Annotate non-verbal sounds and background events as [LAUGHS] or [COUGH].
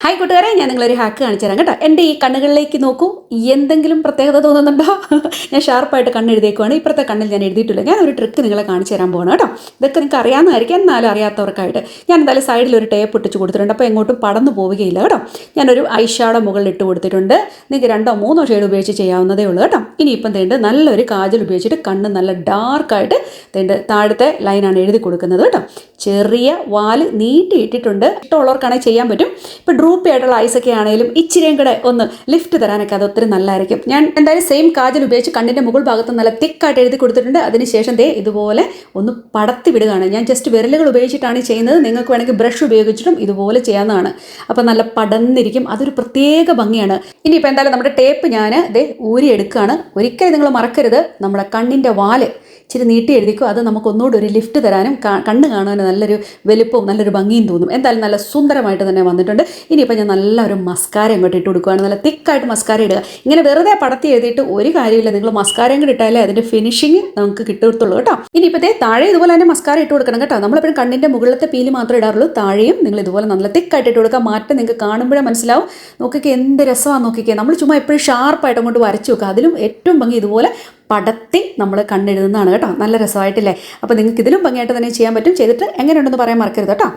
Hi കൂട്ടുകാരെ ഞാൻ നിങ്ങളൊരു ഹാക്ക് കാണിച്ചു തരാം കേട്ടോ. എന്റെ ഈ കണ്ണുകളിലേക്ക് നോക്കൂ. എന്തെങ്കിലും പ്രത്യേകത തോന്നുന്നുണ്ടോ? [LAUGHS] ഞാൻ ഷാർപ്പായിട്ട് കണ്ണ് എഴുതിയേക്കുവാണ്. ഇപ്പുറത്തെ കണ്ണിൽ ഞാൻ എഴുതിയിട്ടില്ല. ഞാൻ ഒരു ട്രിക്ക് നിങ്ങളെ കാണിച്ചു തരാൻ പോകണം കേട്ടോ. ഇതൊക്കെ നിങ്ങൾക്ക് അറിയാവുന്നതായിരിക്കും. എന്നാലും അറിയാത്തവർക്കായിട്ട്. ഞാൻ എന്തായാലും സൈഡിൽ ഒരു ടേപ്പ് ഇട്ടിച്ച് കൊടുത്തിട്ടുണ്ട്. അപ്പോൾ എങ്ങോട്ടും പടന്നു പോവുകയില്ല കേട്ടോ. ഞാനൊരു ഐഷാഡോ മുകളിൽ ഇട്ട് കൊടുത്തിട്ടുണ്ട്. നിങ്ങൾക്ക് രണ്ടോ മൂന്നോ ഷെയ്ഡ് ഉപയോഗിച്ച് ചെയ്യാവുന്നതേ ഉള്ളൂ കേട്ടോ. ഇനി ഇപ്പം തേണ്ട നല്ലൊരു കാജൽ ഉപയോഗിച്ചിട്ട് കണ്ണ് നല്ല ഡാർക്കായിട്ട് തേണ്ട് താഴത്തെ ലൈനാണ് എഴുതി കൊടുക്കുന്നത് കേട്ടോ. ചെറിയ വാൽ നീട്ടി ഇട്ടിട്ടുണ്ട്. ഇഷ്ടമുള്ളവർക്കാണെങ്കിൽ ചെയ്യാൻ പറ്റും. ഇപ്പോൾ ഡ്രൂപ്പി ആയിട്ടുള്ള ഐസൊക്കെ ആണെങ്കിലും ഇച്ചിരിയും കൂടെ ഒന്ന് ലിഫ്റ്റ് തരാനൊക്കെ അത് ഒത്തിരി നല്ലതായിരിക്കും. ഞാൻ എന്തായാലും സെയിം കാജൽ ഉപയോഗിച്ച് കണ്ണിന്റെ മുകൾ ഭാഗത്ത് നല്ല തിക്കായിട്ട് എഴുതി കൊടുത്തിട്ടുണ്ട്. അതിനുശേഷം ദേ ഇതുപോലെ ഒന്ന് പടത്തി വിടുകയാണ്. ഞാൻ ജസ്റ്റ് വിരലുകൾ ഉപയോഗിച്ചിട്ടാണ് ചെയ്യുന്നത്. നിങ്ങൾക്ക് വേണമെങ്കിൽ ബ്രഷ് ഉപയോഗിച്ചിട്ടും ഇതുപോലെ ചെയ്യാവുന്നതാണ്. അപ്പോൾ നല്ല പടന്നിരിക്കും അതൊരു പ്രത്യേക ഭംഗിയാണ്. ഇനിയിപ്പോൾ എന്തായാലും നമ്മുടെ ടേപ്പ് ഞാൻ ദേ ഊരി എടുക്കുകയാണ്. ഒരിക്കലും നിങ്ങൾ മറക്കരുത്. നമ്മുടെ കണ്ണിന്റെ വാൽ ഇച്ചിരി നീട്ടി എഴുതിക്കും. അത് നമുക്ക് ഒന്നുകൂടി ഒരു ലിഫ്റ്റ് തരാനും കണ്ണ് കാണാനും നല്ലൊരു വലുപ്പവും നല്ലൊരു ഭംഗിയും തോന്നും. എന്തായാലും നല്ല സുന്ദരമായിട്ട് തന്നെ വന്നിട്ടുണ്ട്. ഇനിയിപ്പോൾ ഞാൻ നല്ല ഒരു മസ്കാര അങ്ങോട്ട് ഇട്ട് കൊടുക്കുകയാണ് നല്ല തിക്കായിട്ട് മസ്കാര ഇടുക. ഇങ്ങനെ വെറുതെ പടത്തി എഴുതിയിട്ട് ഒരു കാര്യമില്ല നിങ്ങൾ മസ്കാരയും കൂടി ഇട്ടാലേ അതിന്റെ ഫിനിഷിങ് നമുക്ക് കിട്ടത്തുള്ളൂ കേട്ടോ. ഇനിയിപ്പോഴത്തെ താഴെ ഇതുപോലെ തന്നെ മസ്കാര ഇട്ട് കൊടുക്കണം കേട്ടോ. നമ്മളെപ്പോഴും കണ്ണിന്റെ മുകളിലത്തെ പീൽ മാത്രമേ ഇടാറുള്ളൂ. താഴെയും നിങ്ങൾ ഇതുപോലെ നല്ല തിക്കായിട്ട് ഇട്ട് കൊടുക്കുക. മാറ്റം നിങ്ങൾക്ക് കാണുമ്പോഴേ മനസ്സിലാവും. നോക്കിക്കേ എന്ത് രസമാണ് നോക്കിക്കേ. നമ്മൾ ചുമ്മാ എപ്പോഴും ഷാർപ്പായിട്ട് അങ്ങോട്ട് വരച്ചു വെക്കുക. അതിലും ഏറ്റവും ഭംഗി ഇതുപോലെ പടത്തി നമ്മൾ കണ്ണെഴുതുന്നതാണ് കേട്ടോ. നല്ല രസമായിട്ടില്ലേ? അപ്പോൾ നിങ്ങൾക്ക് ഇതിലും ഭംഗിയായിട്ട് തന്നെ ചെയ്യാൻ പറ്റും. ചെയ്തിട്ട് എങ്ങനെയുണ്ടെന്ന് പറയാൻ മറക്കരുത് കേട്ടോ.